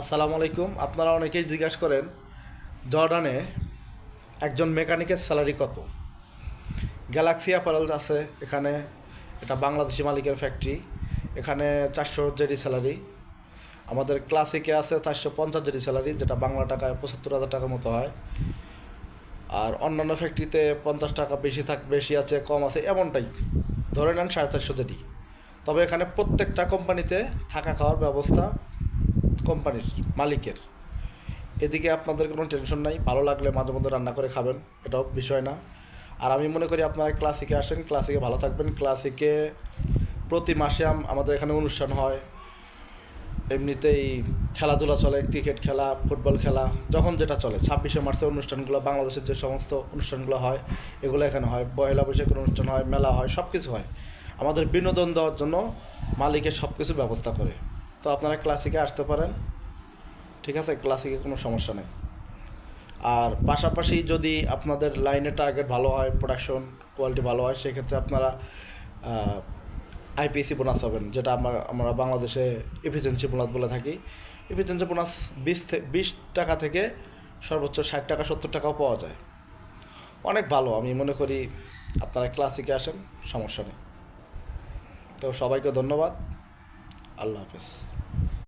আসসালামু আলাইকুম। আপনারা অনেকেই জিজ্ঞাসা করেন, জর্ডানে একজন মেকানিকের স্যালারি কত? গ্যালাক্সি অ্যাপারেলস আছে এখানে, এটা বাংলাদেশি মালিকের ফ্যাক্টরি। এখানে চারশো জেডি স্যালারি। আমাদের ক্লাসিকে আছে চারশো পঞ্চাশ জেডি স্যালারি, যেটা বাংলা টাকায় পঁচাত্তর হাজার টাকার মতো হয়। আর অন্যান্য ফ্যাক্টরিতে পঞ্চাশ টাকা বেশি থাক, বেশি আছে, কম আছে, এমনটাই। ধরে নেন সাড়ে চারশো জেডি। তবে এখানে প্রত্যেকটা কোম্পানিতে থাকা খাওয়ার ব্যবস্থা কোম্পানির মালিকের। এদিকে আপনাদের কোনো টেনশন নাই, ভালো লাগলে মাঝে মধ্যে রান্না করে খাবেন, এটাও বিষয় না। আর আমি মনে করি আপনারা ক্লাসিকে আসেন, ক্লাসিকে ভালো থাকবেন। ক্লাসিকে প্রতি মাসে আমাদের এখানে অনুষ্ঠান হয়। এমনিতেই খেলাধুলা চলে, ক্রিকেট খেলা, ফুটবল খেলা, যখন যেটা চলে। ছাব্বিশে মার্চের অনুষ্ঠানগুলো, বাংলাদেশের যে সমস্ত অনুষ্ঠানগুলো হয়, এগুলো এখানে হয়। পয়লা বৈশাখের অনুষ্ঠান হয়, মেলা হয় সব কিছু হয়। আমাদের বিনোদন দেওয়ার জন্য মালিকের সব কিছু ব্যবস্থা করে। তো আপনারা ক্লাসিকে আসতে পারেন। ঠিক আছে? ক্লাসিকে কোনো সমস্যা নেই। আর পাশাপাশি যদি আপনাদের লাইনের টার্গেট ভালো হয় প্রোডাকশন কোয়ালিটি ভালো হয়, সেক্ষেত্রে আপনারা আইপিএসি বোনাস পাবেন, যেটা আমরা আমরা বাংলাদেশে এফিসিয়েন্সি বোনাস বলে থাকি। এফিসিয়েন্সি বোনাস বিশ থেকে বিশ টাকা থেকে সর্বোচ্চ ষাট টাকা, সত্তর টাকাও পাওয়া যায়। অনেক ভালো, আমি মনে করি আপনারা ক্লাসিকে আসেন, সমস্যা নেই। তো সবাইকে ধন্যবাদ। আল্লাহ হাফেজ